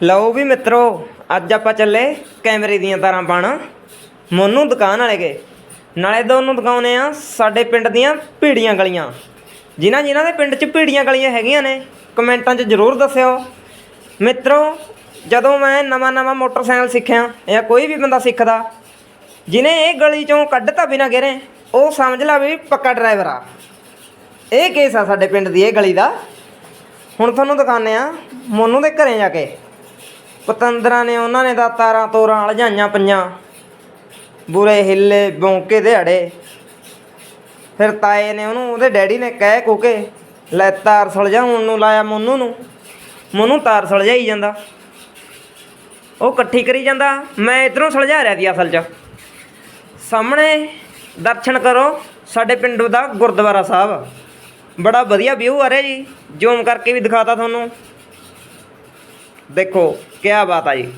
ਲਓ ਵੀ ਮਿੱਤਰੋ, ਅੱਜ ਆਪਾਂ ਚੱਲੇ ਕੈਮਰੇ ਦੀਆਂ ਤਾਰਾਂ ਪਾਣ ਮੋਨੂੰ ਦੁਕਾਨ ਵਾਲੇ ਕੇ ਨਾਲੇ ਦੋਨੋਂ ਦਿਖਾਉਨੇ ਆ ਸਾਡੇ ਪਿੰਡ ਦੀਆਂ ਭੀੜੀਆਂ ਗਲੀਆਂ। ਜਿਨ੍ਹਾਂ ਜਿਨ੍ਹਾਂ ਦੇ ਪਿੰਡ 'ਚ ਭੀੜੀਆਂ ਗਲੀਆਂ ਹੈਗੀਆਂ ਨੇ, ਕਮੈਂਟਾਂ 'ਚ ਜ਼ਰੂਰ ਦੱਸਿਓ। ਮਿੱਤਰੋ, ਜਦੋਂ ਮੈਂ ਨਵਾਂ ਨਵਾਂ ਮੋਟਰਸਾਈਕਲ ਸਿੱਖਿਆ ਜਾਂ ਕੋਈ ਵੀ ਬੰਦਾ ਸਿੱਖਦਾ ਜਿਹਨੇ ਇਹ ਗਲੀ 'ਚੋਂ ਕੱਢਤਾ ਬਿਨਾ ਗਿਰੇ, ਉਹ ਸਮਝ ਲਾ ਵੀ ਪੱਕਾ ਡਰਾਈਵਰ ਆ। ਇਹ ਕੇਸ ਆ ਸਾਡੇ ਪਿੰਡ ਦੀ, ਇਹ ਗਲੀ ਦਾ। ਹੁਣ ਤੁਹਾਨੂੰ ਦਿਖਾਉਂਦੇ ਆ ਮੋਨੂ ਦੇ ਘਰੇ ਜਾ ਕੇ। ਪਤੰਦਰਾਂ ਨੇ ਉਹਨਾਂ ਨੇ ਤਾਂ ਤਾਰਾਂ ਤੋਰਾਂ ਲਜਾਈਆਂ ਪਈਆਂ। ਬੁਰੇ ਹਿੱਲੇ ਬੌਂਕੇ ਦਿਹਾੜੇ ਫਿਰ ਤਾਏ ਨੇ ਉਹਨੂੰ, ਉਹਦੇ ਡੈਡੀ ਨੇ ਕਹਿ ਕੂਕੇ ਲੈ ਤਾਰ ਸੁਲਝਾਉਣ ਨੂੰ ਲਾਇਆ ਮੋਨੂ ਨੂੰ। ਮੋਨੂ ਤਾਰ ਸੁਲਝਾਈ ਜਾਂਦਾ। ਉਹ ਇਕੱਠੀ ਕਰੀ ਜਾਂਦਾ। ਮੈਂ ਇਧਰੋਂ ਸੁਲਝਾ ਰਿਹਾ ਸੀ ਅਸਲ 'ਚ। ਸਾਹਮਣੇ ਦਰਸ਼ਨ ਕਰੋ, ਸਾਡੇ ਪਿੰਡ ਦਾ ਗੁਰਦੁਆਰਾ ਸਾਹਿਬ। ਬੜਾ ਵਧੀਆ ਵਿਊ ਆ ਰਿਹਾ ਜੀ। ਜ਼ੂਮ ਕਰਕੇ ਵੀ ਦਿਖਾਤਾ ਤੁਹਾਨੂੰ। ਦੇਖੋ ਕੀ ਬਾਤ ਆ ਜੀ।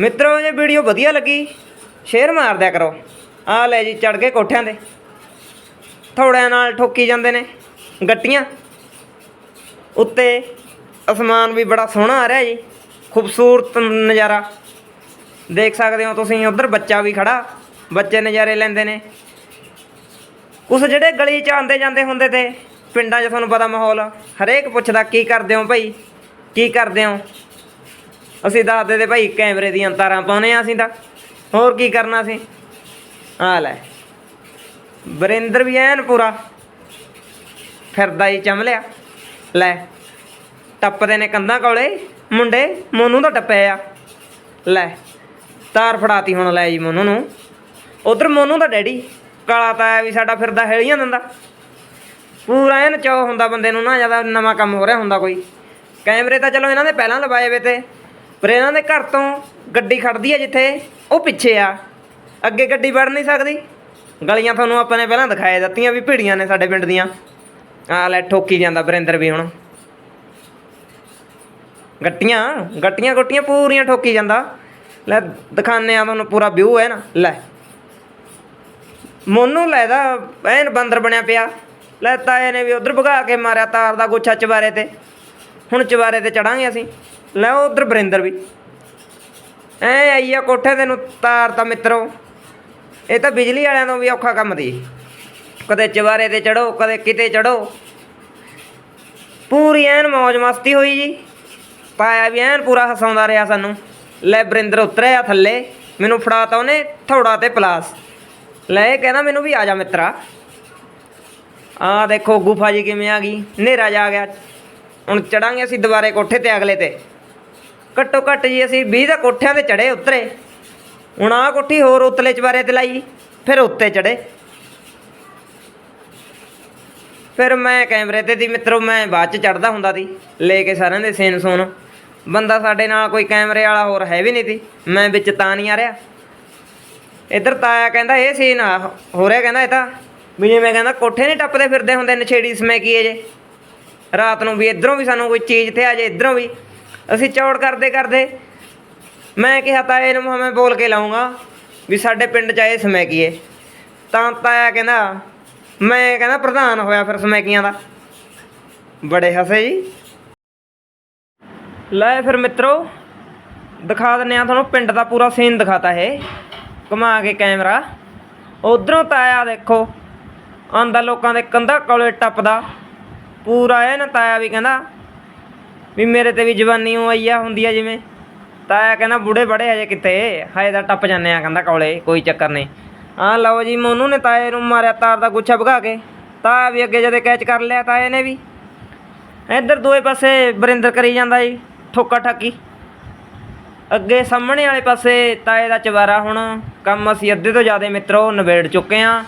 ਮਿੱਤਰੋ, ਜੇ ਵੀਡੀਓ ਵਧੀਆ ਲੱਗੀ, ਸ਼ੇਅਰ ਮਾਰ ਦਿਆ ਕਰੋ। ਆ ਲੈ ਜੀ ਚੜ ਕੇ ਕੋਠਿਆਂ ਦੇ ਥੋੜਿਆਂ ਨਾਲ ਠੋਕੀ ਜਾਂਦੇ ਨੇ ਗੱਟੀਆਂ। ਉੱਤੇ ਅਸਮਾਨ ਵੀ ਬੜਾ ਸੋਹਣਾ ਆ ਰਿਹਾ ਜੀ। ਖੂਬਸੂਰਤ ਨਜ਼ਾਰਾ। ਦੇਖ ਸਕਦੇ ਹੋ ਤੁਸੀਂ, ਉਧਰ ਬੱਚਾ ਵੀ ਖੜਾ। ਬੱਚੇ ਨਜ਼ਾਰੇ ਲੈਂਦੇ ਨੇ। ਉਸ ਜਿਹੜੇ ਗਲੀ ਚ ਆਉਂਦੇ ਜਾਂਦੇ ਹੁੰਦੇ ਤੇ ਪਿੰਡਾਂ 'ਚ ਤੁਹਾਨੂੰ ਪਤਾ ਮਾਹੌਲ, ਹਰੇਕ ਪੁੱਛਦਾ, ਕੀ ਕਰਦੇ ਹੋ ਭਾਈ? ਕੀ ਕਰਦੇ ਹੋ? ਅਸੀਂ ਦੱਸਦੇ ਤੇ ਭਾਈ ਕੈਮਰੇ ਦੀਆਂ ਤਾਰਾਂ ਪਾਉਨੇ ਆ ਅਸੀਂ ਤਾਂ। ਹੋਰ ਕੀ ਕਰਨਾ ਸੀ? ਆ ਲੈ। ਬਰਿੰਦਰ ਵੀ ਐਨ ਪੂਰਾ। ਫਿਰਦਾ ਹੀ ਚਮਲਿਆ ਲੈ, ਟੱਪਦੇ ਨੇ ਕੰਧਾਂ ਕੋਲੇ। ਮੁੰਡੇ, ਮੋਨੂ ਦਾ ਟੱਪਿਆ ਆ। ਲੈ, ਤਾਰ ਫੜਾਤੀ ਹੁਣ ਲੈ ਜੀ ਮੋਨੂ ਨੂੰ। ਉਧਰ ਮੋਨੂ ਦਾ ਡੈਡੀ। ਕਾਲਾ ਤਾਇਆ ਵੀ ਸਾਡਾ ਫਿਰਦਾ ਹੈਲੀਆਂ ਦਿੰਦਾ। ਪੂਰਾ ਐਨ ਚੋ ਹੁੰਦਾ ਬੰਦੇ ਨੂੰ ਨਾ, ਜ਼ਿਆਦਾ ਨਵਾਂ ਕੰਮ ਹੋ ਰਿਹਾ ਹੁੰਦਾ ਕੋਈ। ਕੈਮਰੇ ਤਾਂ ਚਲੋ ਇਹਨਾਂ ਨੇ ਪਹਿਲਾਂ ਲਵਾਏ ਵੇ ਤੇ, ਪਰ ਇਹਨਾਂ ਦੇ ਘਰ ਤੋਂ ਗੱਡੀ ਖੜਦੀ ਹੈ ਜਿੱਥੇ, ਉਹ ਪਿੱਛੇ ਆ। ਅੱਗੇ ਗੱਡੀ ਵੜ ਨਹੀਂ ਸਕਦੀ। ਗਲੀਆਂ ਤੁਹਾਨੂੰ ਆਪਾਂ ਨੇ ਪਹਿਲਾਂ ਦਿਖਾਏ ਦਿੱਤੀਆਂ ਵੀ ਭੀੜੀਆਂ ਨੇ ਸਾਡੇ ਪਿੰਡ ਦੀਆਂ। ਆ ਲੈ ਠੋਕੀ ਜਾਂਦਾ ਬਰਿੰਦਰ ਵੀ ਹੁਣ। ਗੱਟੀਆਂ ਗੱਟੀਆਂ ਗੁੱਟੀਆਂ ਪੂਰੀਆਂ ਠੋਕੀ ਜਾਂਦਾ। ਲੈ ਦਿਖਾਣੇ ਆ ਤੁਹਾਨੂੰ ਪੂਰਾ ਵਿਊ ਹੈ ਨਾ, ਲੈ। ਮੋਨੂ ਲੈਦਾ ਐਨ ਬੰਦਰ ਬਣਿਆ ਪਿਆ। ਲੈ ਤਾਏ ਨੇ ਵੀ ਉਧਰ ਭਗਾ ਕੇ ਮਾਰਿਆ ਤਾਰ ਦਾ ਗੁੱਛਾ ਚਵਾਰੇ ਤੇ। ਹੁਣ ਚਵਾਰੇ ਤੇ ਚੜਾਂਗੇ ਅਸੀਂ। ਲੈ ਉਧਰ ਬਰਿੰਦਰ ਵੀ। ਐ ਆਈ ਆ ਕੋਠੇ ਤੇ ਨੂੰ ਤਾਰ ਤਾਂ ਮਿੱਤਰੋ, ਇਹ ਤਾਂ ਬਿਜਲੀ ਵਾਲਿਆਂ ਤੋਂ ਵੀ ਔਖਾ ਕੰਮ ਦੀ। ਕਦੇ ਚਵਾਰੇ ਤੇ ਚੜੋ, ਕਦੇ ਕਿਤੇ ਚੜੋ। ਪੂਰੀ ਐਨ ਮौज ਮਸਤੀ ਹੋਈ ਜੀ। ਪਾਇਆ ਵੀ ਐਨ ਪੂਰਾ ਹਸਾਉਂਦਾ ਰਿਹਾ ਸਾਨੂੰ। ਲੈ ਬਰਿੰਦਰ ਉਤਰਿਆ ਥੱਲੇ, ਮੈਨੂੰ ਫੜਾਤਾ ਉਹਨੇ ਥੋੜਾ ਤੇ ਪਲਾਸ। ਲੈ ਇਹ ਕਹਿੰਦਾ ਮੈਨੂੰ ਵੀ ਆ ਜਾ ਮਿੱਤਰਾ। ਆ ਦੇਖੋ ਗੁਫਾ ਜੀ ਕਿਵੇਂ ਆ ਗਈ, ਹਨੇਰਾ ਜਾ ਗਿਆ। ਹੁਣ ਚੜਾਂਗੇ ਅਸੀਂ ਦੁਬਾਰੇ ਕੋਠੇ ਤੇ ਅਗਲੇ ਤੇ। ਘੱਟੋ ਘੱਟ ਜੀ ਅਸੀਂ 20 ਦਾ ਕੋਠਿਆਂ ਤੇ ਚੜੇ ਉਤਰੇ। ਹੁਣ ਆਹ ਕੋਠੀ ਹੋਰ ਉਤਲੇ ਚਵਾਰੇ ਤੇ ਲਾਈ, ਫਿਰ ਉੱਤੇ ਚੜੇ। ਫਿਰ ਮੈਂ ਕੈਮਰੇ ਤੇ ਦੀ ਮਿੱਤਰੋ, ਮੈਂ ਬਾਅਦ ਚ ਚੜਦਾ ਹੁੰਦਾ ਸੀ ਲੈ ਕੇ ਸਾਰਿਆਂ ਦੇ ਸੀਨ ਸੂਨ। ਬੰਦਾ ਸਾਡੇ ਨਾਲ ਕੋਈ ਕੈਮਰੇ ਵਾਲਾ ਹੋਰ ਹੈ ਵੀ ਨਹੀਂ ਸੀ ਮੈਂ ਵਿੱਚ ਤਾਂ ਨਹੀਂ ਆ ਰਿਹਾ। ਇੱਧਰ ਤਾਇਆ ਕਹਿੰਦਾ, ਇਹ ਸੀਨ ਆ, ਹੋ ਰਿਹਾ? ਕਹਿੰਦਾ, ਇਹ ਤਾਂ ਵੀ ਜਿਵੇਂ ਕਹਿੰਦਾ ਕੋਠੇ ਨਹੀਂ ਟੱਪਦੇ ਫਿਰਦੇ ਹੁੰਦੇ ਨਛੇੜੀ ਸਮੈਕੀਏ ਜੇ? ਰਾਤ ਨੂੰ ਵੀ ਇਧਰੋਂ ਵੀ ਸਾਨੂੰ ਕੋਈ ਚੀਜ਼ ਤੇ ਆ ਜੇ ਇਧਰੋਂ ਵੀ। ਅਸੀਂ ਚੌੜ ਕਰਦੇ ਕਰਦੇ ਮੈਂ ਕਿਹਾ, ਤਾਏ ਨੂੰ ਮੈਂ ਬੋਲ ਕੇ ਲਾਉਂਗਾ ਵੀ ਸਾਡੇ ਪਿੰਡ ਚ ਆਏ ਸਮੈਕੀਏ ਤਾਂ ਤਾਇਆ ਕਹਿੰਦਾ, ਮੈਂ ਕਹਿੰਦਾ ਪ੍ਰਧਾਨ ਹੋਇਆ ਫਿਰ ਸਮੈਕੀਆਂ ਦਾ। ਬੜੇ ਹਸੇ ਜੀ। ਲੈ ਫਿਰ ਮਿੱਤਰੋ, ਦਿਖਾ ਦਿੰਨੇ ਆ ਤੁਹਾਨੂੰ ਪਿੰਡ ਦਾ ਪੂਰਾ ਸੀਨ ਦਿਖਾਤਾ ਇਹ। ਘੁਮਾ ਕੇ ਕੈਮਰਾ। ਉਧਰੋਂ ਤਾਇਆ ਦੇਖੋ ਆਂਦਾ ਲੋਕਾਂ ਦੇ ਕੰਧਾ ਕੋਲੇ ਟੱਪਦਾ। ਪੂਰਾ ਇਹ ਨਾ ਤਾਇਆ ਵੀ ਕਹਿੰਦਾ ਵੀ ਮੇਰੇ ਤੇ ਵੀ ਜਵਾਨੀ ਉਹ ਆਈ ਆ ਹੁੰਦੀ ਆ ਜਿਵੇਂ। ਤਾਇਆ ਕਹਿੰਦਾ ਬੁੜੇ ਬੜੇ ਹਜੇ ਕਿਤੇ ਹਜੇ ਤਾਂ ਟੱਪ ਜਾਂਦੇ ਆ ਕਹਿੰਦਾ ਕੋਲੇ, ਕੋਈ ਚੱਕਰ ਨਹੀਂ। ਆ ਲਓ ਜੀ ਮੋਨੂ ਨੇ ਤਾਏ ਨੂੰ ਮਾਰਿਆ ਤਾਰ ਦਾ ਗੁੱਛਾ ਭਗਾ ਕੇ। ਤਾਇਆ ਵੀ ਅੱਗੇ ਜਦੇ ਕੈਚ ਕਰ ਲਿਆ ਤਾਏ ਨੇ ਵੀ। ਇੱਧਰ ਦੋਏ ਪਾਸੇ ਬਰਿੰਦਰ ਕਰੀ ਜਾਂਦਾ ਜੀ, ਠੋਕਾ ਠਾਕੀ। ਅੱਗੇ ਸਾਹਮਣੇ ਵਾਲੇ ਪਾਸੇ ਤਾਏ ਦਾ ਚਵਾਰਾ ਹੁਣ, ਕੰਮ ਅਸੀਂ ਅੱਧੇ ਤੋਂ ਜ਼ਿਆਦਾ ਮਿੱਤਰੋ ਨਵੇੜ ਚੁੱਕੇ ਆ।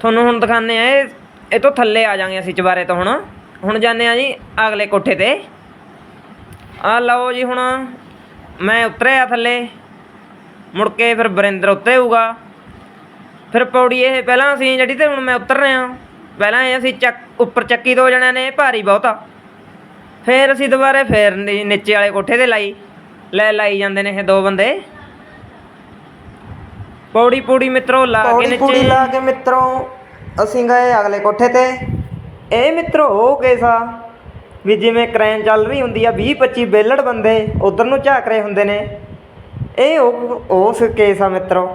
ਤੁਹਾਨੂੰ ਹੁਣ ਦਿਖਾਣੇ ਆ, ਇਹ ਇਹ ਤੋਂ ਥੱਲੇ ਆ ਜਾਾਂਗੇ ਅਸੀਂ ਚਵਾਰੇ ਤੋਂ ਹੁਣ। ਹੁਣ ਜਾਂਦੇ ਆ ਜੀ ਅਗਲੇ ਕੋਠੇ ਤੇ। ਆ ਲਓ ਜੀ ਹੁਣ ਮੈਂ ਉਤਰਿਆ ਥੱਲੇ। ਮੁੜ ਕੇ ਫਿਰ ਬਰਿੰਦਰ ਉੱਤੇ ਹੋਊਗਾ ਫਿਰ ਪੌੜੀ ਇਹ ਪਹਿਲਾਂ ਅਸੀਂ ਜਿਹੜੀ ਤੇ ਹੁਣ ਮੈਂ ਉਤਰ ਰਿਹਾ। ਪਹਿਲਾਂ ਇਹ ਅਸੀਂ ਚੱਕ ਉੱਪਰ ਚੱਕੀ ਦੋ ਜਣਿਆਂ ਨੇ ਭਾਰੀ ਬਹੁਤਾ ਫਿਰ ਅਸੀਂ ਦੁਬਾਰੇ ਫੇਰ ਨੀਚੇ ਵਾਲੇ ਕੋਠੇ ਤੇ ਲਾਈ। ਲੈ ਲਾਈ ਜਾਂਦੇ ਨੇ ਇਹ ਦੋ ਬੰਦੇ। ਪੌੜੀ ਪੌੜੀ ਮਿੱਤਰੋ ਲਾ ਕੇ ਪੌੜੀ ਪੂੜੀ ਨੀਚੇ। ਲਾ ਕੇ ਮਿੱਤਰੋ। ਅਸੀਂ ਗਏ ਅਗਲੇ ਕੋਠੇ ਤੇ। ਇਹ ਮਿੱਤਰੋ ਉਹ ਕੇਸ ਆ ਵੀ ਜਿਵੇਂ ਕ੍ਰੈਨ ਚੱਲ ਰਹੀ ਹੁੰਦੀ ਆ 20 25 ਬੇਲੜ ਬੰਦੇ ਉਧਰ ਨੂੰ ਝਾਕ ਰਹੇ ਹੁੰਦੇ ਨੇ। ਇਹ ਉਹ ਉਸ ਕੇਸ ਆ ਮਿੱਤਰੋ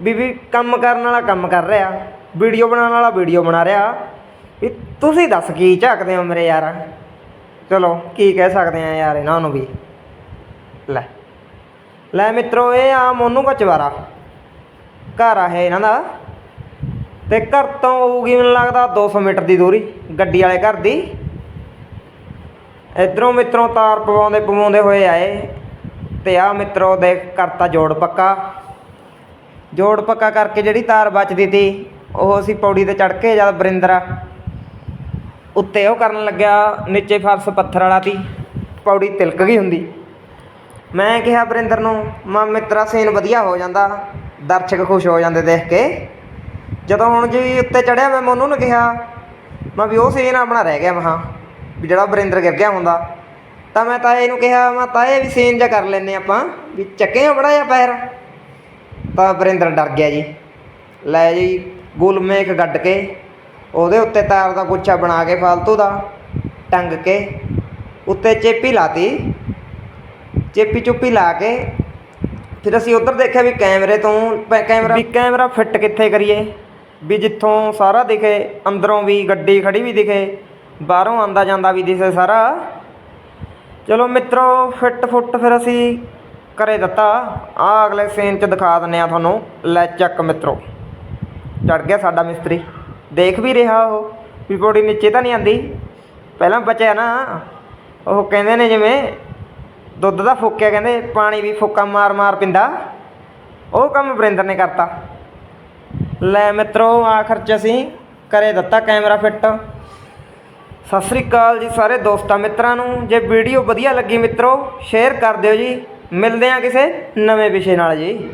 ਵੀ ਵੀ ਕੰਮ ਕਰਨ ਵਾਲਾ ਕੰਮ ਕਰ ਰਿਹਾ, ਵੀਡੀਓ ਬਣਾਉਣ ਵਾਲਾ ਵੀਡੀਓ ਬਣਾ ਰਿਹਾ। ਵੀ ਤੁਸੀਂ ਦੱਸ ਕੀ ਝਾਕਦੇ ਹੋ ਮੇਰੇ ਯਾਰ? ਚਲੋ ਕੀ ਕਹਿ ਸਕਦੇ ਆ ਯਾਰ ਇਹਨਾਂ ਨੂੰ ਵੀ। ਲੈ ਲੈ ਮਿੱਤਰੋ ਇਹ ਆ ਮੋਨੂ ਕਚਵਾਰਾ। ਘਰ ਆ ਇਹ ਇਹਨਾਂ ਦਾ। ਤੇ ਘਰ ਤੋਂ ਹੋਊਗੀ ਮੈਨੂੰ ਲੱਗਦਾ 200 ਮੀਟਰ ਦੀ ਦੂਰੀ, ਗੱਡੀ ਵਾਲੇ ਘਰ ਦੀ। ਇਧਰੋਂ ਮਿੱਤਰੋਂ ਤਾਰ ਪਵਾਉਂਦੇ ਪਵਾਉਂਦੇ ਹੋਏ ਆਏ ਤੇ ਆ ਮਿੱਤਰੋ ਦੇ ਕਰਤਾ ਜੋੜ ਪੱਕਾ। ਜੋੜ ਪੱਕਾ ਕਰਕੇ ਜਿਹੜੀ ਤਾਰ ਬਚਦੀ ਤੀ, ਉਹ ਅਸੀਂ ਪੌੜੀ ਤੇ ਚੜ ਕੇ ਜਦ ਬਰਿੰਦਰ ਉੱਤੇ ਉਹ ਕਰਨ ਲੱਗਿਆ, ਨੀਚੇ ਫਰਸ਼ ਪੱਥਰ ਵਾਲਾ ਤੀ, ਪੌੜੀ ਤਿਲਕ ਗਈ ਹੁੰਦੀ। ਮੈਂ ਕਿਹਾ ਬਰਿੰਦਰ ਨੂੰ, ਮਾ ਮਿੱਤਰਾ, ਸੀਨ ਵਧੀਆ ਹੋ ਜਾਂਦਾ, ਦਰਸ਼ਕ ਖੁਸ਼ ਹੋ ਜਾਂਦੇ ਦੇਖ ਕੇ। ਜਦੋਂ ਹੁਣ ਜੀ ਉੱਤੇ ਚੜਿਆ ਮੈਂ ਮੋਨੂ ਨੂੰ ਕਿਹਾ, ਮੈਂ ਵੀ ਉਹ ਸੀਨ ਆਪਣਾ ਰਹਿ ਗਿਆ ਮਹਾ ਵੀ ਜਿਹੜਾ ਬਰਿੰਦਰ ਗਿਰ ਗਿਆ ਹੁੰਦਾ। ਤਾਂ ਮੈਂ ਤਾਏ ਨੂੰ ਕਿਹਾ, ਮੈਂ ਤਾਏ ਵੀ ਸੀਨ ਜਿਹਾ ਕਰ ਲੈਨੇ ਆਪਾਂ, ਵੀ ਚੱਕੇ ਆ ਬੜਾ ਜਿਹਾ ਪੈਰ। ਤਾਂ ਬਰਿੰਦਰ ਡਰ ਗਿਆ ਜੀ। ਲੈ ਜੀ ਗੁਲਮੇਕ ਗੱਡ ਕੇ, ਉਹਦੇ ਉੱਤੇ ਤਾਰ ਦਾ ਗੁੱਛਾ ਬਣਾ ਕੇ ਫਾਲਤੂ ਦਾ, ਟੰਗ ਕੇ, ਉੱਤੇ ਚੇਪੀ ਲਾਤੀ। ਚੇਪੀ ਚੁੱਪੀ ਲਾ ਕੇ ਫਿਰ ਅਸੀਂ ਉੱਧਰ ਦੇਖਿਆ ਵੀ ਕੈਮਰੇ ਤੋਂ ਪੈ- ਕੈਮਰਾ ਵੀ ਕੈਮਰਾ ਫਿੱਟ ਕਿੱਥੇ ਕਰੀਏ? ਵੀ ਜਿੱਥੋਂ ਸਾਰਾ ਦਿਖੇ, ਅੰਦਰੋਂ ਵੀ ਗੱਡੀ ਖੜੀ ਵੀ ਦਿਖੇ, ਬਾਹਰੋਂ ਆਂਦਾ ਜਾਂਦਾ ਵੀ ਦਿਖੇ ਸਾਰਾ। ਚਲੋ ਮਿੱਤਰੋ, ਫਿੱਟ ਫੁੱਟ ਫਿਰ ਅਸੀਂ ਕਰੇ ਦਿੱਤਾ। ਆ ਅਗਲੇ ਸੀਨ 'ਚ ਦਿਖਾ ਦਿੰਨੇ ਆ ਤੁਹਾਨੂੰ। ਲੈ ਚੱਕ ਮਿੱਤਰੋ। ਚੜ ਗਿਆ ਸਾਡਾ ਮਿਸਤਰੀ। ਦੇਖ ਵੀ ਰਿਹਾ ਉਹ। ਵੀ ਪੌੜੀ ਨੀਚੇ ਤਾਂ ਨਹੀਂ ਆਂਦੀ। ਪਹਿਲਾਂ ਬਚਿਆ ਨਾ। ਉਹ ਕਹਿੰਦੇ ਨੇ ਜਿਵੇਂ ਦੁੱਧ ਦਾ ਫੁੱਕਿਆ ਕਹਿੰਦੇ, ਪਾਣੀ ਵੀ ਫੁੱਕਾ ਮਾਰ ਮਾਰ ਪਿੰਦਾ। ਉਹ ਕੰਮ ਵਰਿੰਦਰ ਨੇ ਕਰਤਾ। ਲੈ ਮਿੱਤਰੋ ਆਖਰ 'ਚ ਅਸੀਂ ਕਰੇ ਦਿੱਤਾ, ਕੈਮਰਾ ਫਿੱਟ। ਸਤਿ ਸ੍ਰੀ ਅਕਾਲ ਜੀ ਸਾਰੇ ਦੋਸਤਾਂ ਮਿੱਤਰਾਂ ਨੂੰ। ਜੇ ਵੀਡੀਓ ਵਧੀਆ ਲੱਗੀ ਮਿੱਤਰੋ, ਸ਼ੇਅਰ ਕਰ ਦਿਓ ਜੀ। ਮਿਲਦੇ ਹਾਂ ਕਿਸੇ ਨਵੇਂ ਵਿਸ਼ੇ ਨਾਲ ਜੀ।